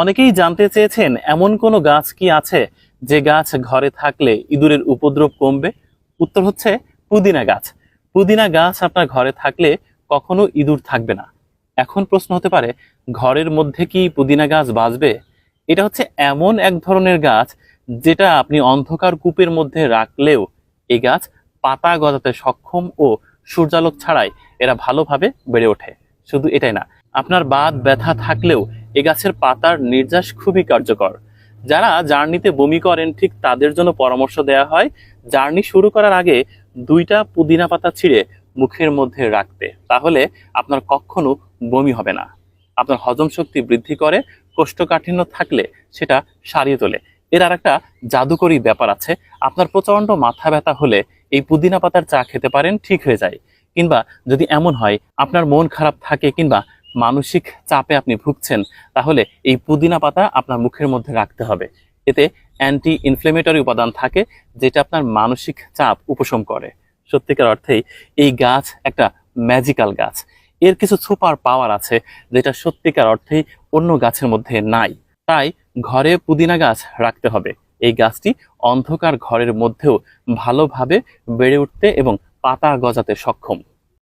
অনেকেই জানতে চেয়েছেন, এমন কোনো গাছ কি আছে যে গাছ ঘরে থাকলে ইঁদুরের উপদ্রব কমবে? উত্তর হচ্ছে পুদিনা গাছ। পুদিনা গাছ আপনার ঘরে থাকলে কখনো ইঁদুর থাকবে না। এখন প্রশ্ন হতে পারে, ঘরের মধ্যে কি পুদিনা গাছ বাঁচবে? এটা হচ্ছে এমন এক ধরনের গাছ যেটা আপনি অন্ধকার কূপের মধ্যে রাখলেও এই গাছ পাতা গজাতে সক্ষম ও সূর্যালোক ছাড়াই এরা ভালোভাবে বেড়ে ওঠে। শুধু এটাই না, আপনার বাত ব্যথা থাকলেও এ গাছের পাতার নির্যাস খুবই কার্যকর। যারা জার্নিতে বমি করেন, ঠিক তাদের জন্য পরামর্শ দেওয়া হয়, জার্নি শুরু করার আগে দুইটা পুদিনা পাতা ছিঁড়ে মুখের মধ্যে রাখতে। তাহলে আপনার কখনো বমি হবে না। আপনার হজম শক্তি বৃদ্ধি করে, কোষ্ঠকাঠিন্য থাকলে সেটা সারিয়ে তোলে। এর আর একটা জাদুকরী ব্যাপার আছে, আপনার প্রচণ্ড মাথা ব্যথা হলে এই পুদিনা পাতার চা খেতে পারেন, ঠিক হয়ে যায়। কিংবা যদি এমন হয়, আপনার মন খারাপ থাকে কিংবা মানসিক চাপে আপনি ভুগছেন, তাহলে এই পুদিনা পাতা আপনার মুখের মধ্যে রাখতে হবে। এতে অ্যান্টি ইনফ্লেমেটরি উপাদান থাকে, যেটা আপনার মানসিক চাপ উপশম করে। সত্যিকার অর্থেই এই গাছ একটা ম্যাজিক্যাল গাছ। এর কিছু সুপার পাওয়ার আছে, যেটা সত্যিকার অর্থেই অন্য গাছের মধ্যে নাই। তাই ঘরে পুদিনা গাছ রাখতে হবে। এই গাছটি অন্ধকার ঘরের মধ্যেও ভালোভাবে বেড়ে উঠতে এবং পাতা গজাতে সক্ষম।